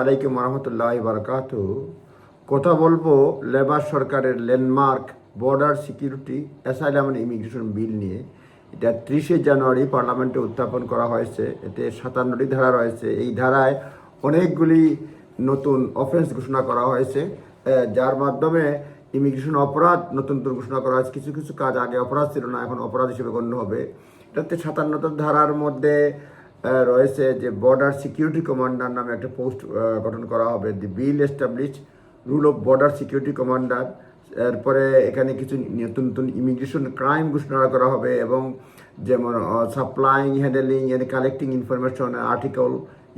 আলাইকুম রহমতুল্লাহ বারকাত। কথা বলব লেবার সরকারের landmark, border security, asylum immigration bill নিয়ে। এটা ত্রিশে জানুয়ারি পার্লামেন্টে উত্থাপন করা হয়েছে। এতে সাতান্নটি ধারা রয়েছে। এই ধারায় অনেকগুলি নতুন অফেন্স ঘোষণা করা হয়েছে। যার মাধ্যমে ইমিগ্রেশন অপরাধ নতুন নতুন ঘোষণা করা হয়েছে। কিছু কিছু কাজ আগে অপরাধ ছিল না, এখন অপরাধ হিসেবে গণ্য হবে। এটাতে সাতান্নতম ধারার মধ্যে রয়েছে যে বর্ডার সিকিউরিটি কমান্ডার নামে একটা পোস্ট গঠন করা হবে। The bill establish rule of border security commander এরপরে এখানে কিছু নতুন নতুন ইমিগ্রেশন ক্রাইম ঘোষণা করা হবে এবং যেমন supplying handling and collecting information article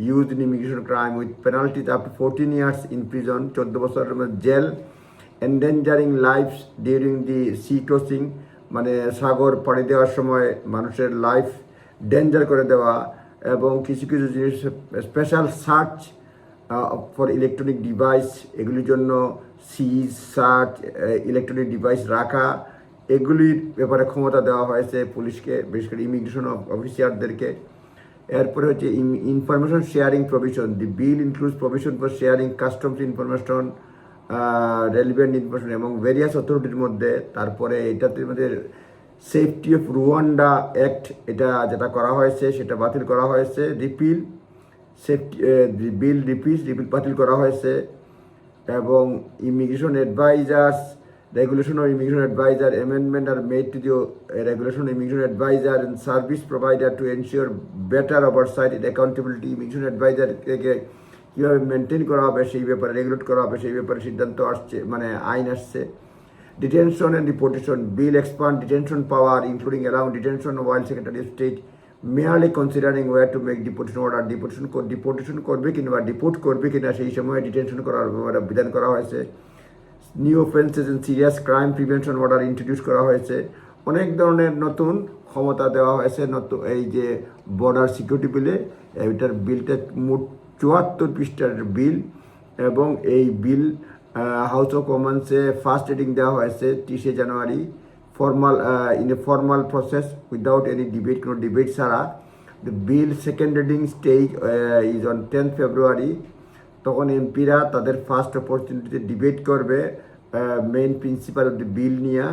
use in immigration crime with penalty up to fourteen years in prison চোদ্দ বছরের মধ্যে jail endangering life during the sea crossing মানে সাগর পাড়ি দেওয়ার সময় মানুষের লাইফ ডেঞ্জার করে দেওয়া এবং কিছু কিছু জিনিস special search for electronic device এগুলির জন্য সিজ সার্চ ইলেকট্রনিক ডিভাইস রাখা, এগুলির ব্যাপারে ক্ষমতা দেওয়া হয়েছে পুলিশকে, বিশেষ করে ইমিগ্রেশন অফিসারদেরকে এরপরে হচ্ছে information sharing provision the bill includes provision for sharing customs information relevant information এবং ভেরিয়াস অথরিটির মধ্যে। তারপরে এটাতে মধ্যে সেফটি অফ রুয়ান্ডা অ্যাক্ট এটা যেটা করা হয়েছে, সেটা বাতিল করা হয়েছে repeal safety bill repeal repeal বাতিল করা হয়েছে, এবং immigration advisers regulation of immigration adviser amendment are made to the regulation immigration adviser and service provider to ensure better oversight and accountability immigration অ্যাডভাইজারকে কীভাবে মেনটেন করা হবে, সেই ব্যাপারে রেগুলেট করা হবে, সেই ব্যাপারে সিদ্ধান্ত আসছে মানে আইন আসছে। Detention and deportation bill expand detention power including allowing detention while secretary of state merely considering where to make deportation order deportation deportation করবে কিংবা ডিপোর্ট করবে কিনা সেই সময় ডিটেনশন করার ব্যাপারে বিধান করা হয়েছে new offences and serious crime prevention order introduce করা হয়েছে অনেক ধরনের নতুন ক্ষমতা দেওয়া হয়েছে নতুন এই যে বর্ডার সিকিউরিটি বিলে এটার বিলটা মোট চুয়াত্তর পৃষ্ঠার বিল এবং এই বিল হাউস অফ কমন্সে ফার্স্ট রিডিং দেওয়া হয়েছে তিরিশে জানুয়ারি। Formal in a formal process without any debate কোনো ডিবেট ছাড়া। Bill second reading stage is on tenth February তখন এমপিরা তাদের ফার্স্ট অপরচুনিটিতে ডিবেট করবে main principal of the bill নিয়ে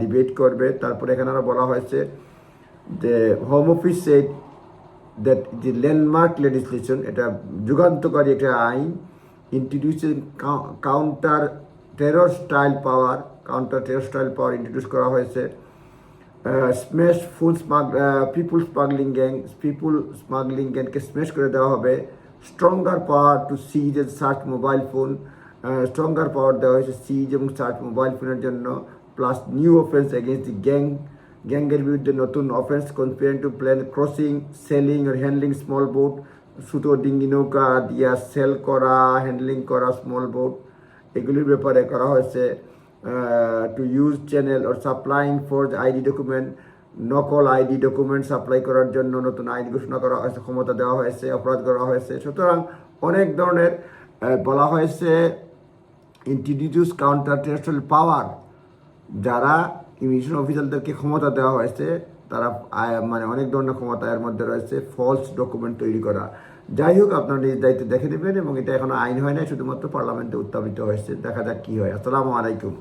ডিবেট করবে। তারপরে এখানে আরও বলা হয়েছে যে হোম অফিস সেট দ্যাট যে ল্যান্ডমার্ক লেজিসলেশন এটা যুগান্তকারী একটা আইন introducing counter terror style power counter terror style power introduce করা হয়েছে। Smash full smug people smuggling gang people smuggling গ্যাংকে smash করে দেওয়া হবে। Stronger power to seize and search mobile phone stronger power দেওয়া হয়েছে সিজ এবং সার্চ মোবাইল ফোনের জন্য। Plus new offence against the gang গ্যাংয়ের বিরুদ্ধে নতুন offence conspiring to plan crossing selling R handling small boat সুতো, ডিঙ্গি নৌকা, দিয়া সেল করা হ্যান্ডলিং করা স্মল বোট এগুলির ব্যাপারে করা হয়েছে to use channel or supplying forge ID document নকল আইডি ডকুমেন্ট সাপ্লাই করার জন্য নতুন আইন ঘোষণা করা হয়েছে, ক্ষমতা দেওয়া হয়েছে, অপরাধ করা হয়েছে। সুতরাং অনেক ধরনের বলা হয়েছে ইন্ট্রোডিউস কাউন্টার টেরিটোরিয়াল পাওয়ার যারা ইমিগ্রেশন অফিসারদেরকে ক্ষমতা দেওয়া হয়েছে, তারা মানে অনেক ধরনের ক্ষমতা এর মধ্যে রয়েছে ফলস ডকুমেন্ট তৈরি করা। যাই হোক, আপনার নিজের দায়িত্ব দেখে নেবেন এবং এটা এখনও আইন হয় না শুধুমাত্র পার্লামেন্টে উত্থাপিত হয়েছে। দেখা যাক কি হয়। আসসালামু আলাইকুম।